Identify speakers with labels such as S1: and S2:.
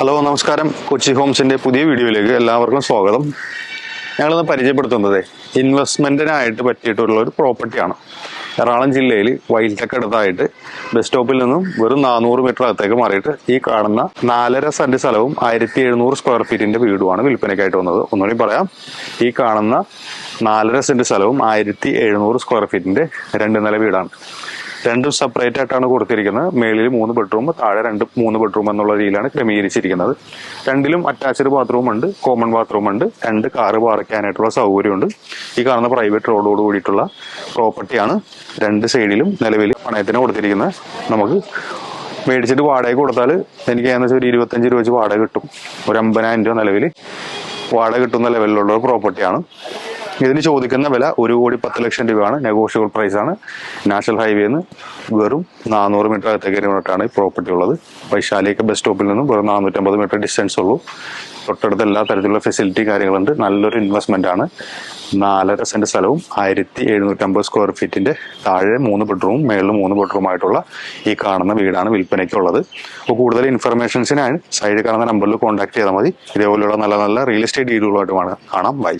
S1: Hello നമസ്കാരം. കൊച്ചി ഹോംസിന്റെ പുതിയ വീഡിയോയിലേക്ക് എല്ലാവർക്കും സ്വാഗതം. ഞങ്ങളിന്ന് പരിചയപ്പെടുത്തുന്നത് ഇൻവെസ്റ്റ്മെന്റിനായിട്ട് പറ്റിയിട്ടുള്ള ഒരു പ്രോപ്പർട്ടിയാണ്. എറണാകുളം ജില്ലയിൽ വൈൽടെക് അടുത്തായിട്ട് ബസ് സ്റ്റോപ്പിൽ നിന്നും വെറും നാനൂറ് മീറ്റർ അകത്തേക്ക് മാറിയിട്ട് ഈ കാണുന്ന നാലര സെന്റ് സ്ഥലവും ആയിരത്തി എഴുന്നൂറ് സ്ക്വയർ ഫീറ്റിന്റെ വീടുമാണ് വിൽപ്പനയ്ക്കായിട്ട് വന്നത്. ഒന്നുകൂടി പറയാം. ഈ കാണുന്ന നാലര സെന്റ് സ്ഥലവും ആയിരത്തി എഴുന്നൂറ് സ്ക്വയർ ഫീറ്റിന്റെ രണ്ട് നില വീടാണ്. രണ്ടും സെപ്പറേറ്റ് ആയിട്ടാണ് കൊടുത്തിരിക്കുന്നത്. മേളിൽ മൂന്ന് ബെഡ്റൂം താഴെ രണ്ട് മൂന്ന് ബെഡ്റൂം എന്നുള്ള രീതിയിലാണ് ക്രമീകരിച്ചിരിക്കുന്നത്. രണ്ടിലും അറ്റാച്ച്ഡ് ബാത്റൂം ഉണ്ട് കോമൺ ബാത്റൂം ഉണ്ട്. രണ്ട് കാറ് പാർക്കാനായിട്ടുള്ള സൗകര്യമുണ്ട്. ഈ കാണുന്ന പ്രൈവറ്റ് റോഡോട് കൂടിയിട്ടുള്ള പ്രോപ്പർട്ടിയാണ് രണ്ട് സൈഡിലും നിലവിൽ പണയത്തിന് കൊടുത്തിരിക്കുന്നത്. നമുക്ക് മേടിച്ചിട്ട് വാടക കൊടുത്താൽ എനിക്ക് ഏകദേശം ഒരു ഇരുപത്തഞ്ച് രൂപ വെച്ച് വാടക കിട്ടും. ഒരു അമ്പതിനായിരം രൂപ നിലവിൽ വാടക കിട്ടുന്ന ലെവലിലുള്ള ഒരു പ്രോപ്പർട്ടിയാണ് ഇതിന് ചോദിക്കുന്ന വില ഒരു കോടി പത്ത് ലക്ഷം രൂപയാണ്. നെഗോഷ്യബിൾ ആണ്. നാഷണൽ ഹൈവേന്ന് വെറും നാനൂറ് മീറ്റർ അകത്തേക്ക് മുന്നിട്ടാണ് ഈ പ്രോപ്പർട്ടി ഉള്ളത്. വൈശാലിയൊക്കെ ബസ് സ്റ്റോപ്പിൽ നിന്നും വെറും നാനൂറ്റമ്പത് മീറ്റർ ഡിസ്റ്റൻസ് ഉള്ളൂ. തൊട്ടടുത്ത് എല്ലാ തരത്തിലുള്ള ഫെസിലിറ്റി കാര്യങ്ങളുണ്ട്. നല്ലൊരു ഇൻവെസ്റ്റ്മെന്റ് ആണ്. നാലര സെന്റ് സ്ഥലവും ആയിരത്തി എഴുന്നൂറ്റമ്പത് സ്ക്വയർ ഫീറ്റിന്റെ താഴെ മൂന്ന് ബെഡ്റൂം മേളിൽ മൂന്ന് ബെഡ്റൂം ആയിട്ടുള്ള ഈ കാണുന്ന വീടാണ് വിൽപ്പനയ്ക്കുള്ളത് അപ്പോൾ കൂടുതൽ ഇൻഫർമേഷൻസിനായി സൈഡിൽ കാണുന്ന നമ്പറിൽ കോൺടാക്ട് ചെയ്താൽ മതി. ഇതേപോലെയുള്ള നല്ല നല്ല റിയൽ എസ്റ്റേറ്റ് ഡീലുകളുമായിട്ട് കാണാം. ബൈ